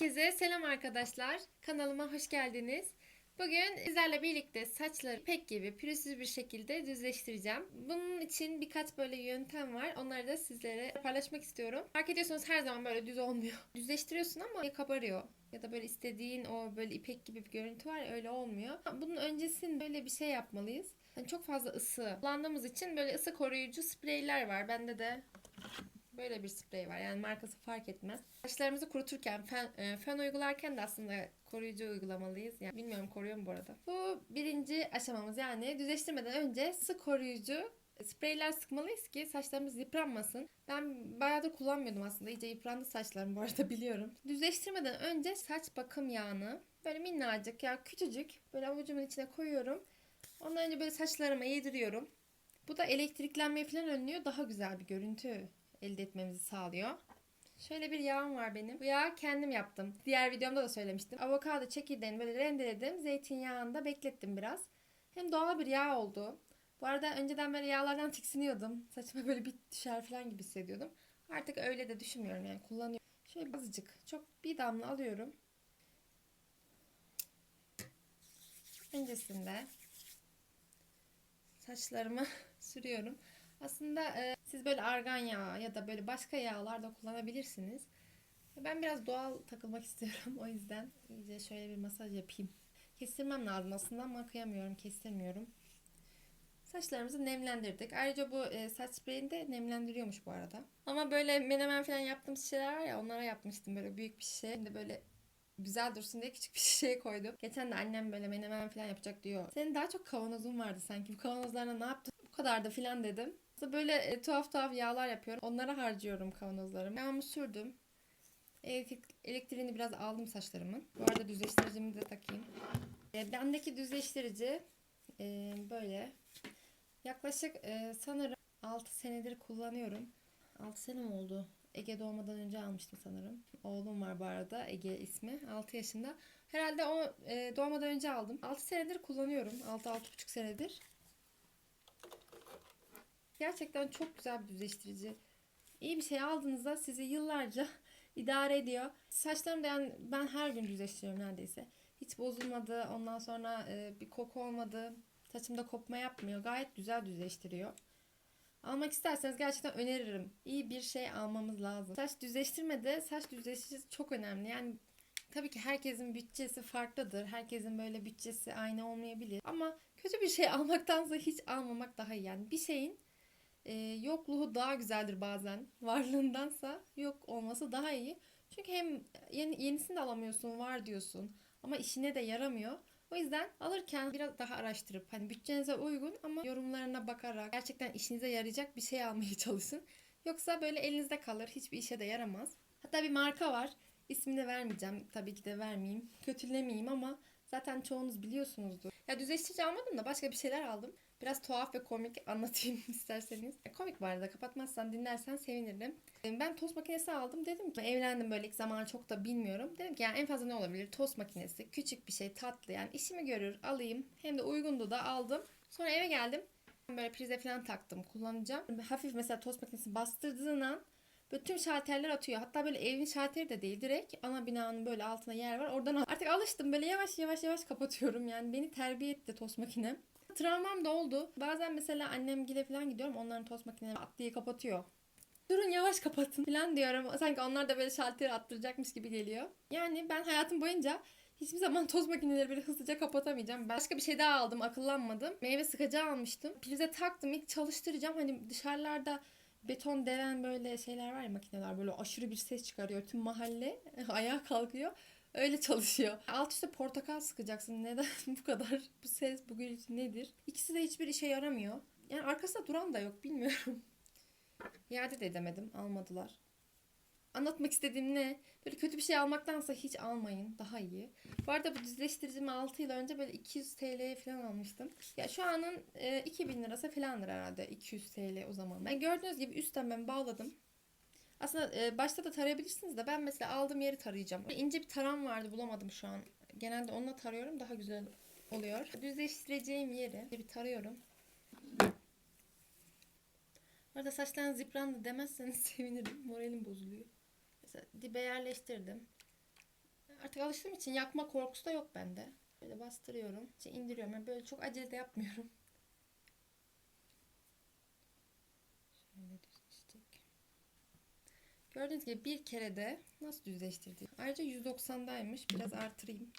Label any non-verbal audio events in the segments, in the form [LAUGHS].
Herkese selam arkadaşlar. Kanalıma hoş geldiniz. Bugün sizlerle birlikte saçları pek gibi pürüzsüz bir şekilde düzleştireceğim. Bunun için birkaç böyle yöntem var. Onları da sizlere paylaşmak istiyorum. Fark ediyorsunuz her zaman böyle düz olmuyor. [LAUGHS] Düzleştiriyorsun ama kabarıyor ya da böyle istediğin o böyle ipek gibi bir görüntü var ya öyle olmuyor. Bunun öncesinde böyle bir şey yapmalıyız. Yani çok fazla ısı kullandığımız için böyle ısı koruyucu spreyler var. Bende de Böyle bir sprey var. Yani markası fark etmez. Saçlarımızı kuruturken, fen, e, fön uygularken de aslında koruyucu uygulamalıyız. Yani bilmiyorum koruyor mu bu arada. Bu birinci aşamamız yani düzleştirmeden önce sık koruyucu spreyler sıkmalıyız ki saçlarımız yıpranmasın. Ben bayağıdır kullanmıyordum aslında. İyice yıprandı saçlarım bu arada [LAUGHS] biliyorum. Düzleştirmeden önce saç bakım yağını böyle minnacık ya küçücük böyle avucumun içine koyuyorum. Ondan önce böyle saçlarıma yediriyorum. Bu da elektriklenmeyi falan önlüyor. Daha güzel bir görüntü elde etmemizi sağlıyor. Şöyle bir yağım var benim. Bu yağı kendim yaptım. Diğer videomda da söylemiştim. Avokado çekirdeğini böyle rendeledim. Zeytinyağında beklettim biraz. Hem doğal bir yağ oldu. Bu arada önceden böyle yağlardan tiksiniyordum. Saçıma böyle bir düşer falan gibi hissediyordum. Artık öyle de düşünmüyorum yani kullanıyorum. Şöyle azıcık çok bir damla alıyorum. Öncesinde saçlarıma [LAUGHS] sürüyorum. Aslında e, siz böyle argan yağı ya da böyle başka yağlar da kullanabilirsiniz. Ben biraz doğal takılmak [LAUGHS] istiyorum. O yüzden iyice şöyle bir masaj yapayım. Kestirmem lazım aslında ama kıyamıyorum, kestirmiyorum. Saçlarımızı nemlendirdik. Ayrıca bu e, saç spreyini de nemlendiriyormuş bu arada. Ama böyle menemen falan yaptığımız şişeler var ya onlara yapmıştım böyle büyük bir şişe. Şimdi böyle güzel dursun diye küçük bir [LAUGHS] şişeye koydum. Geçen de annem böyle menemen falan yapacak diyor. Senin daha çok kavanozun vardı sanki. Bu kavanozlarla ne yaptın? Bu kadar da filan dedim. Böyle e, tuhaf tuhaf yağlar yapıyorum. Onlara harcıyorum kavanozlarımı. Yağımı sürdüm. Elektriğini biraz aldım saçlarımın. Bu arada düzleştiricimi de takayım. E, bendeki düzleştirici e, böyle. Yaklaşık e, sanırım 6 senedir kullanıyorum. 6 sene mi oldu? Ege doğmadan önce almıştım sanırım. Oğlum var bu arada Ege ismi. 6 yaşında. Herhalde o e, doğmadan önce aldım. 6 senedir kullanıyorum. 6-6,5 senedir. Gerçekten çok güzel bir düzleştirici. İyi bir şey aldığınızda sizi yıllarca [LAUGHS] idare ediyor. Saçlarım da yani ben her gün düzleştiriyorum neredeyse. Hiç bozulmadı. Ondan sonra e, bir koku olmadı. Saçımda kopma yapmıyor. Gayet güzel düzleştiriyor. Almak isterseniz gerçekten öneririm. İyi bir şey almamız lazım. Saç düzleştirmede saç düzleştiricisi çok önemli. Yani tabii ki herkesin bütçesi farklıdır. Herkesin böyle bütçesi aynı olmayabilir. Ama kötü bir şey [LAUGHS] almaktansa hiç almamak daha iyi. Yani bir şeyin e, yokluğu daha güzeldir bazen. Varlığındansa yok olması daha iyi. Çünkü hem yeni, yenisini de alamıyorsun var diyorsun ama işine de yaramıyor. O yüzden alırken biraz daha araştırıp hani bütçenize uygun ama yorumlarına bakarak gerçekten işinize yarayacak bir şey almaya [LAUGHS] çalışın. Yoksa böyle elinizde kalır hiçbir işe de yaramaz. Hatta bir marka var. İsmini vermeyeceğim. Tabii ki de vermeyeyim. Kötülemeyeyim ama zaten çoğunuz biliyorsunuzdur. Ya düzleştirici almadım da başka bir şeyler aldım. Biraz tuhaf ve komik [LAUGHS] anlatayım isterseniz. E, komik var da kapatmazsan dinlersen sevinirim. E, ben tost makinesi aldım. Dedim ki evlendim böyle ilk zamanı çok da bilmiyorum. Dedim ki yani en fazla ne olabilir? Tost makinesi. Küçük bir şey tatlı yani işimi görür alayım. Hem de uygundu da aldım. Sonra eve geldim. Böyle prize falan taktım kullanacağım. Hafif mesela tost makinesi bastırdığın an Böyle tüm şalterler atıyor. Hatta böyle evin şalteri de değil. Direkt ana binanın böyle altına yer var. Oradan artık alıştım. Böyle yavaş yavaş yavaş kapatıyorum. Yani beni terbiye etti tost makinem. Travmam da oldu. Bazen mesela annem gile falan gidiyorum. Onların tost makineleri at diye kapatıyor. Durun yavaş kapatın falan diyorum. Sanki onlar da böyle şalteri attıracakmış gibi geliyor. Yani ben hayatım boyunca hiçbir zaman toz makineleri böyle hızlıca kapatamayacağım. Başka bir şey daha aldım akıllanmadım. Meyve sıkacağı almıştım. Prize taktım ilk çalıştıracağım. Hani dışarılarda beton deren böyle şeyler var ya makineler böyle aşırı bir ses çıkarıyor. Tüm mahalle [LAUGHS] ayağa kalkıyor. Öyle çalışıyor. Alt üstte portakal sıkacaksın. Neden [LAUGHS] bu kadar bu ses bu gürültü nedir? İkisi de hiçbir işe yaramıyor. Yani arkasında duran da yok bilmiyorum. [LAUGHS] İade de edemedim. Almadılar. Anlatmak istediğim ne? Böyle kötü bir şey almaktansa hiç almayın. Daha iyi. Bu arada bu düzleştiricimi 6 yıl önce böyle 200 TL'ye falan almıştım. Ya şu anın e, 2000 lirası falandır herhalde. 200 TL o zaman. Ben gördüğünüz gibi üstten ben bağladım. Aslında e, başta da tarayabilirsiniz de ben mesela aldığım yeri tarayacağım. İnce bir taram vardı bulamadım şu an. Genelde onunla tarıyorum daha güzel oluyor. Düzleştireceğim yeri bir tarıyorum. Orada saçlarınız yıprandı demezseniz [LAUGHS] sevinirim. Moralim bozuluyor. Mesela dibe yerleştirdim. Artık alıştığım için yakma korkusu da yok bende. Böyle bastırıyorum. İşte indiriyorum. Yani böyle çok acele de yapmıyorum. Şöyle düzleşecek. Gördüğünüz gibi bir kere de nasıl düzleştirdim? Ayrıca 190'daymış. Biraz artırayım.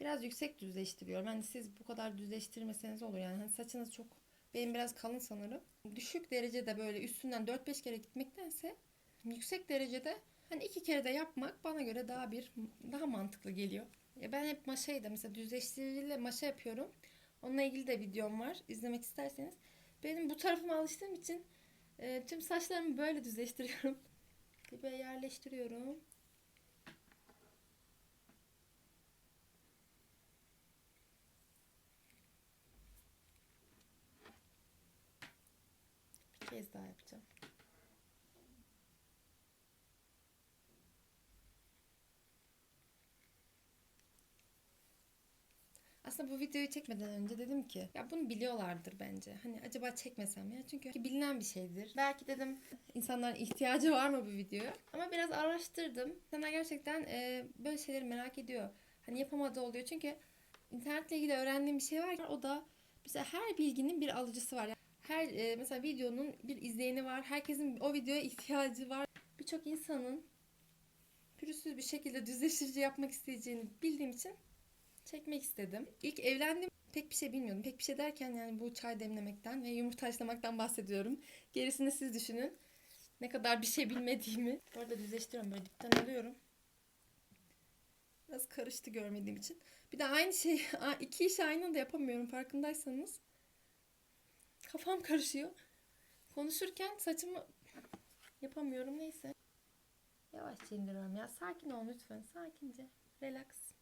Biraz yüksek düzleştiriyorum. Hani siz bu kadar düzleştirmeseniz olur. Yani hani saçınız çok benim biraz kalın sanırım. Düşük derecede böyle üstünden 4-5 kere gitmektense yüksek derecede hani iki kere de yapmak bana göre daha bir daha mantıklı geliyor. Ya ben hep maşayla mesela düzleştiriciyle maşa yapıyorum. Onunla ilgili de videom var. İzlemek isterseniz. Benim bu tarafıma alıştığım için e, tüm saçlarımı böyle düzleştiriyorum. [LAUGHS] Dibe yerleştiriyorum. Bir kez daha yapacağım. Aslında bu videoyu çekmeden önce dedim ki ya bunu biliyorlardır bence. Hani acaba çekmesem ya çünkü bilinen bir şeydir. Belki dedim insanların ihtiyacı var mı bu videoya? Ama biraz araştırdım. İnsanlar gerçekten e, böyle şeyleri merak ediyor. Hani yapamadığı oluyor çünkü internetle ilgili öğrendiğim bir şey var. O da mesela her bilginin bir alıcısı var. Yani her e, mesela videonun bir izleyeni var. Herkesin o videoya ihtiyacı var. Birçok insanın pürüzsüz bir şekilde düzleştirici yapmak isteyeceğini bildiğim için çekmek istedim. İlk evlendim pek bir şey bilmiyordum. Pek bir şey derken yani bu çay demlemekten ve yumurta haşlamaktan bahsediyorum. Gerisini siz düşünün. Ne kadar bir şey bilmediğimi. Bu arada düzleştiriyorum böyle dipten alıyorum. Biraz karıştı görmediğim için. Bir de aynı şey, iki iş aynı anda yapamıyorum farkındaysanız. Kafam karışıyor. Konuşurken saçımı yapamıyorum neyse. Yavaşça indiriyorum ya. Sakin ol lütfen. Sakince. Relax.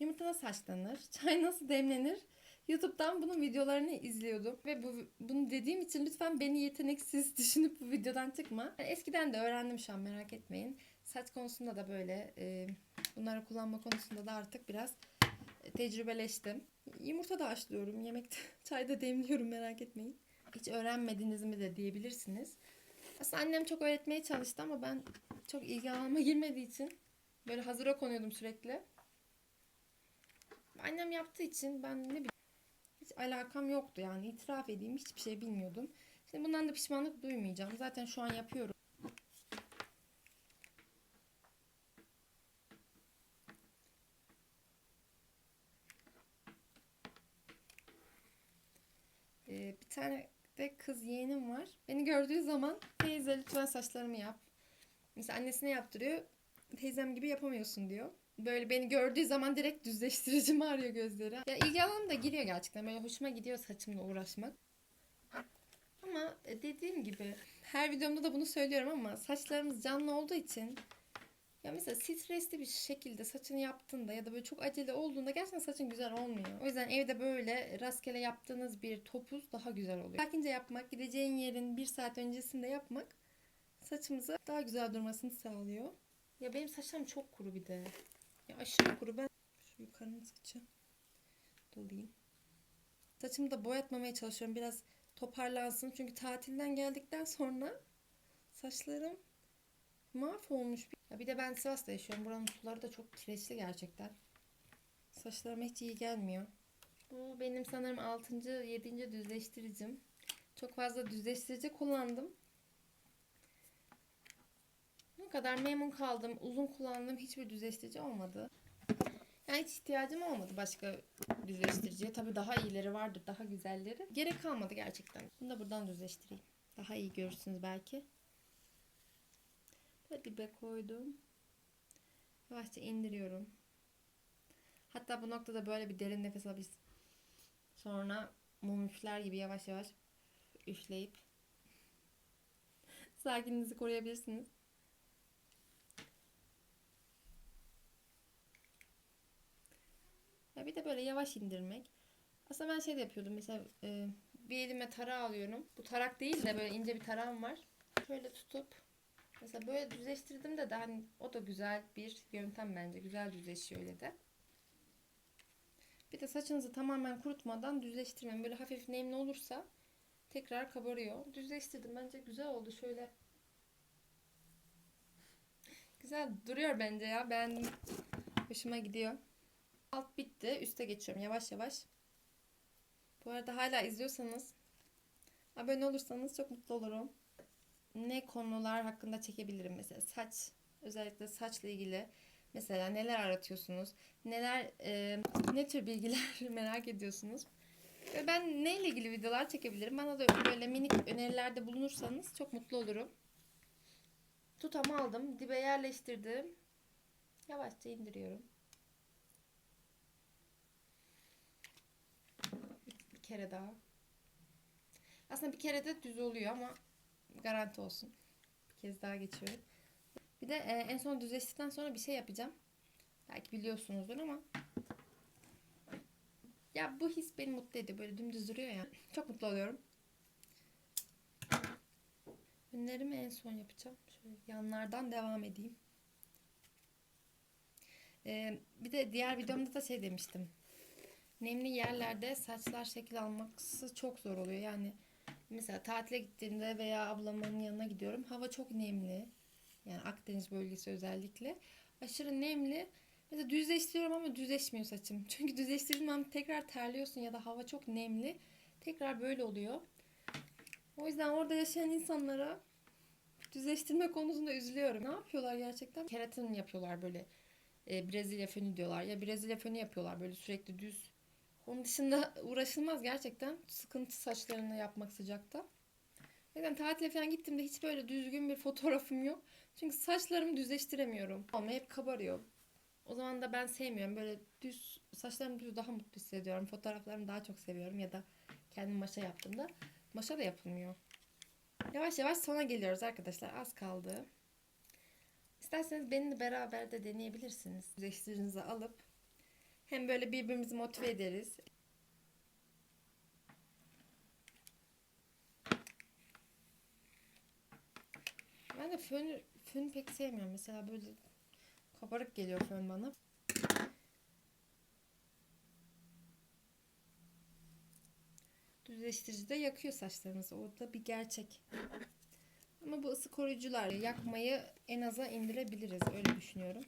Yumurta nasıl haşlanır? [LAUGHS] Çay nasıl demlenir? YouTube'dan bunun videolarını izliyordum ve bu bunu dediğim için lütfen beni yeteneksiz [LAUGHS] düşünüp bu videodan çıkma. Eskiden de öğrendim şu an merak etmeyin. Saç konusunda da böyle e, bunları kullanma konusunda da artık biraz e, tecrübeleştim. Yumurta da haşlıyorum, yemekte [LAUGHS] çay da demliyorum merak etmeyin. Hiç öğrenmediniz mi de diyebilirsiniz. Aslında annem çok öğretmeye çalıştı ama ben çok ilgi alanıma girmediği için böyle hazıra konuyordum sürekli. Annem yaptığı için ben ne bileyim hiç alakam yoktu yani itiraf edeyim hiçbir şey bilmiyordum. Şimdi bundan da pişmanlık duymayacağım. Zaten şu an yapıyorum. Ee, bir tane de kız yeğenim var. Beni gördüğü zaman teyze lütfen saçlarımı yap. Mesela annesine yaptırıyor. Teyzem gibi yapamıyorsun diyor. Böyle beni gördüğü zaman direkt düzleştirici mi arıyor gözleri. Ya ilgi alanım da giriyor gerçekten. Böyle hoşuma gidiyor saçımla uğraşmak. Ama dediğim gibi her videomda da bunu söylüyorum ama saçlarımız canlı olduğu için ya mesela stresli bir şekilde saçını yaptığında ya da böyle çok acele olduğunda gerçekten saçın güzel olmuyor. O yüzden evde böyle rastgele yaptığınız bir topuz daha güzel oluyor. Sakince yapmak, gideceğin yerin bir saat öncesinde yapmak saçımızı daha güzel durmasını sağlıyor. Ya benim saçlarım çok kuru bir de. Ya aşırı kuru. Ben şu yukarının saçı dolayayım. Saçımı da boyatmamaya çalışıyorum. Biraz toparlansın. Çünkü tatilden geldikten sonra saçlarım mahvolmuş. Ya bir de ben Sivas'ta yaşıyorum. Buranın suları da çok kireçli gerçekten. Saçlarıma hiç iyi gelmiyor. Bu benim sanırım 6. 7. düzleştiricim. Çok fazla düzleştirici kullandım. Kadar memnun kaldım. Uzun kullandığım hiçbir düzleştirici olmadı. Yani hiç ihtiyacım olmadı başka düzleştiriciye. Tabii daha iyileri vardır, daha güzelleri. Gerek kalmadı gerçekten. Bunu da buradan düzleştireyim. Daha iyi görürsünüz belki. Böyle dibe koydum. Yavaşça indiriyorum. Hatta bu noktada böyle bir derin nefes alıp sonra mum üfler gibi yavaş yavaş üfleyip [LAUGHS] sakinliğinizi koruyabilirsiniz. Ya bir de böyle yavaş indirmek. Aslında ben şey de yapıyordum. Mesela e, bir elime tarağı alıyorum. Bu tarak değil de böyle ince bir tarağım var. Şöyle tutup mesela böyle düzleştirdim de, de hani o da güzel bir yöntem bence. Güzel düzleşiyor öyle de. Bir de saçınızı tamamen kurutmadan düzleştirmeyin. Böyle hafif nemli olursa tekrar kabarıyor. Düzleştirdim. Bence güzel oldu. Şöyle Güzel duruyor bence ya. Beğendim. Hoşuma gidiyor. Alt bitti. Üste geçiyorum yavaş yavaş. Bu arada hala izliyorsanız abone olursanız çok mutlu olurum. Ne konular hakkında çekebilirim mesela saç özellikle saçla ilgili mesela neler aratıyorsunuz neler e, ne tür bilgiler [LAUGHS] merak ediyorsunuz ve ben neyle ilgili videolar çekebilirim bana da böyle minik önerilerde bulunursanız çok mutlu olurum. Tutamı aldım dibe yerleştirdim yavaşça indiriyorum. Bir kere daha. Aslında bir kere de düz oluyor ama garanti olsun. Bir kez daha geçiyorum. Bir de e, en son düzleştikten sonra bir şey yapacağım. Belki biliyorsunuzdur ama ya bu his beni mutlu ediyor. Böyle dümdüz duruyor ya. [LAUGHS] Çok mutlu oluyorum. Ünlerimi en son yapacağım. Şöyle yanlardan devam edeyim. Ee, bir de diğer videomda da şey demiştim. Nemli yerlerde saçlar şekil alması çok zor oluyor. Yani mesela tatile gittiğimde veya ablamın yanına gidiyorum. Hava çok nemli. Yani Akdeniz bölgesi özellikle. Aşırı nemli. Mesela düzleştiriyorum ama düzleşmiyor saçım. [LAUGHS] Çünkü düzleştirdiğim tekrar terliyorsun ya da hava çok nemli. Tekrar böyle oluyor. O yüzden orada yaşayan insanlara düzleştirme konusunda üzülüyorum. Ne yapıyorlar gerçekten? Keratin yapıyorlar böyle. E, Brezilya fönü diyorlar. Ya Brezilya fönü yapıyorlar böyle sürekli düz. Onun dışında uğraşılmaz gerçekten. Sıkıntı saçlarını yapmak sıcakta. Yüzden tatile falan gittiğimde hiç böyle düzgün bir fotoğrafım yok. Çünkü saçlarımı düzleştiremiyorum. Ama hep kabarıyor. O zaman da ben sevmiyorum. Böyle düz, saçlarım düz daha mutlu hissediyorum. Fotoğraflarımı daha çok seviyorum. Ya da kendim maşa yaptığımda. Maşa da yapılmıyor. Yavaş yavaş sona geliyoruz arkadaşlar. Az kaldı. İsterseniz benimle beraber de deneyebilirsiniz. Düzleştiricinizi alıp hem böyle birbirimizi motive ederiz. Ben de fön, fön pek sevmiyorum. Mesela böyle kabarık geliyor fön bana. Düzleştirici de yakıyor saçlarınızı. O da bir gerçek. Ama bu ısı koruyucular yakmayı en aza indirebiliriz. Öyle düşünüyorum.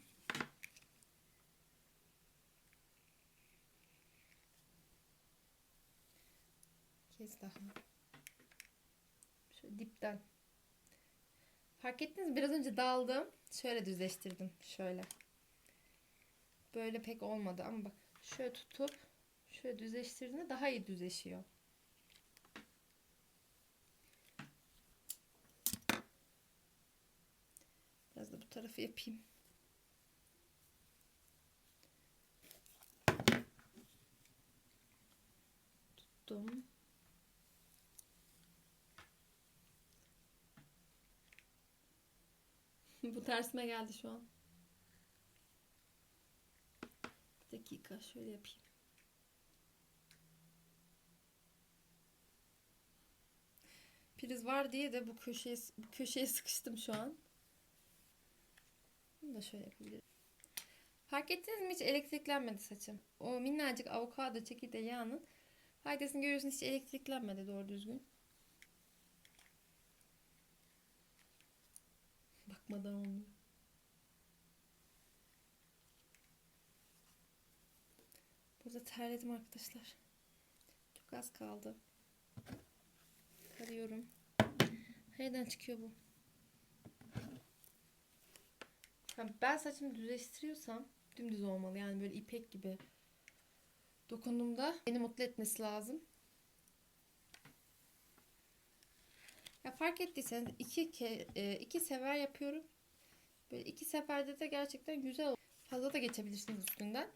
Kez daha. Şöyle dipten. Fark ettiniz? Biraz önce daldım. Şöyle düzleştirdim. Şöyle. Böyle pek olmadı ama bak şöyle tutup şöyle düzleştirdiğinde daha iyi düzleşiyor. Biraz da bu tarafı yapayım. Tuttum. Tersime geldi şu an. Bir dakika şöyle yapayım. Priz var diye de bu köşeye bu köşeye sıkıştım şu an. Bunu da şöyle yapabilirim. Fark ettiniz mi hiç elektriklenmedi saçım. O minnacık avokado çekirdeği yağının faydasını görüyorsunuz hiç elektriklenmedi doğru düzgün. Bakmadan olmuyor. Burada terledim arkadaşlar. Çok az kaldı. Arıyorum. Nereden çıkıyor bu? ben saçımı düzleştiriyorsam dümdüz olmalı. Yani böyle ipek gibi dokunduğumda beni mutlu etmesi lazım. Ya fark ettiyseniz iki, ke, e, iki sefer yapıyorum. Böyle iki seferde de gerçekten güzel. Fazla da geçebilirsiniz üstünden.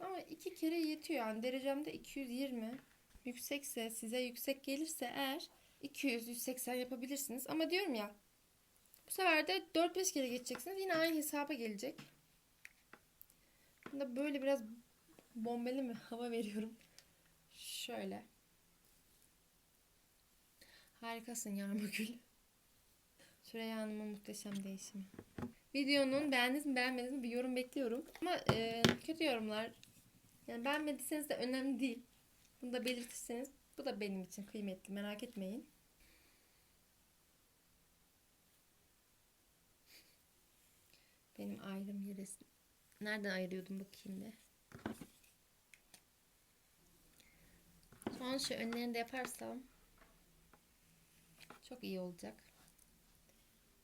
Ama iki kere yetiyor yani. Derecemde 220. Yüksekse size yüksek gelirse eğer 200-180 yapabilirsiniz. Ama diyorum ya bu sefer de 4-5 kere geçeceksiniz. Yine aynı hesaba gelecek. Bunda böyle biraz bombeli mi [LAUGHS] hava veriyorum. Şöyle. Harikasın Yarmagül. Süreyya Hanım'ın muhteşem değişimi. Videonun beğendiniz mi beğenmediniz mi bir yorum bekliyorum. Ama e, kötü yorumlar yani beğenmediyseniz de önemli değil. Bunu da belirtirseniz bu da benim için kıymetli merak etmeyin. Benim ayrım yeri. Nereden ayırıyordum bakayım bir. Son şu önlerini de yaparsam çok iyi olacak.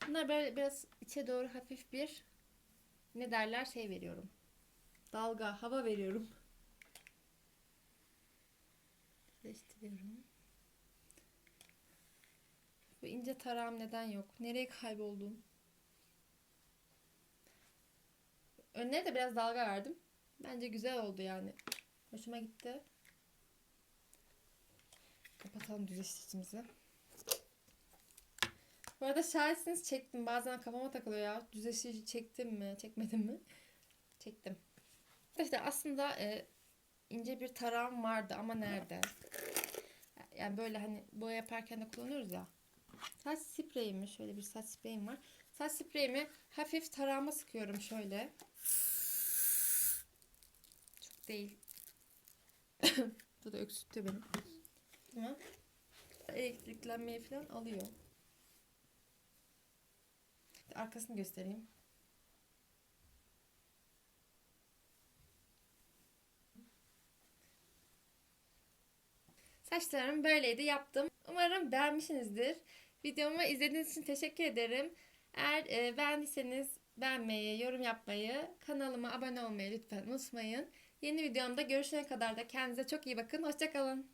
Bunlar böyle biraz içe doğru hafif bir ne derler şey veriyorum. Dalga, hava veriyorum. Birleştiriyorum. Bu ince tarağım neden yok? Nereye kayboldum? Önüne de biraz dalga verdim. Bence güzel oldu yani. Hoşuma gitti. Kapatalım düzleştiricimizi. Bu arada şahitsiniz çektim. Bazen kafama takılıyor ya. Düzleştirici çektim mi, çekmedim mi? Çektim. İşte aslında e, ince bir tarağım vardı ama nerede? Yani böyle hani boya yaparken de kullanıyoruz ya. Saç spreyimi şöyle bir saç spreyim var. Saç spreyimi hafif tarağıma sıkıyorum şöyle. Çok değil. [COUGHS] Bu da öksürttü beni. Ama elektriklenmeyi falan alıyor. Arkasını göstereyim. Saçlarım böyleydi yaptım. Umarım beğenmişsinizdir. Videomu izlediğiniz için teşekkür ederim. Eğer e, beğendiyseniz beğenmeyi, yorum yapmayı, kanalıma abone olmayı lütfen unutmayın. Yeni videomda görüşene kadar da kendinize çok iyi bakın. Hoşçakalın.